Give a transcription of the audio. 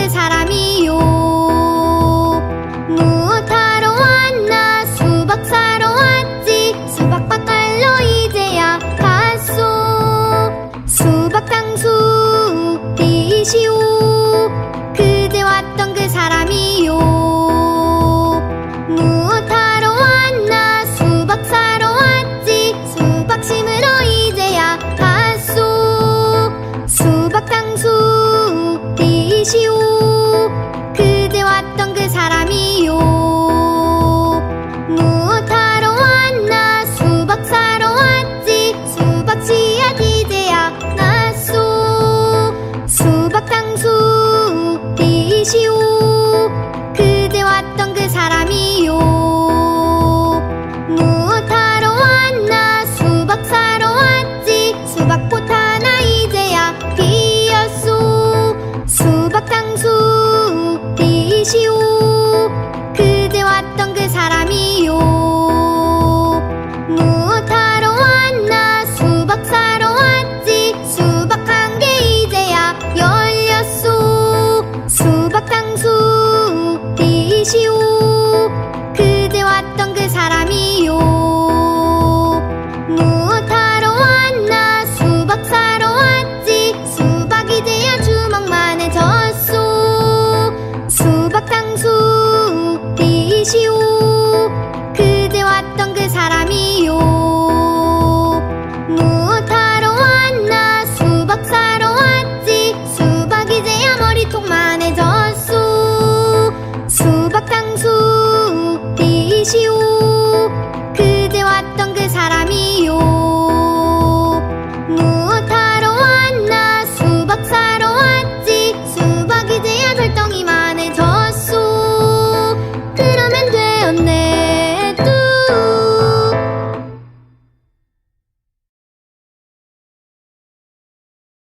받을 사람이요. 무엇하러 왔나? 수박 사러 왔지. 수박 밭갈로 이제야 갔소. 수박 당수 뛰시오. 그제 왔던 그 사람이요. 무엇하러 왔나? 수박 사러 왔지. 수박 심으러 이제야 갔소. 수박 당수 사람이요. 무엇하러 왔나? 수박 사러 왔지. 수박 씨앗 이제야 났소. 수박 당수 뛰시오. 그제 왔던 그 사람이요. 무엇하러 왔나? 수박 사러 왔지. 수박꽃 하나 이제야 피었소. 수박 당수 그 사람이요. 무엇하러 왔나 수박 사러 왔지. 수박 한 개 이제야 열렸소. 수박 당수 뛰시오. 그제 왔던 그 사람이요. 무엇하러 왔나 수박 사러 왔지. 수박 이제야 주먹만에 졌소. 수박 당수 그 사람이요. 무엇하러 왔나 수박 사러 왔지. 수박 이제야 머리통만에 졌소 수박 당수 뛰시오. 그제 왔던 그 사람이요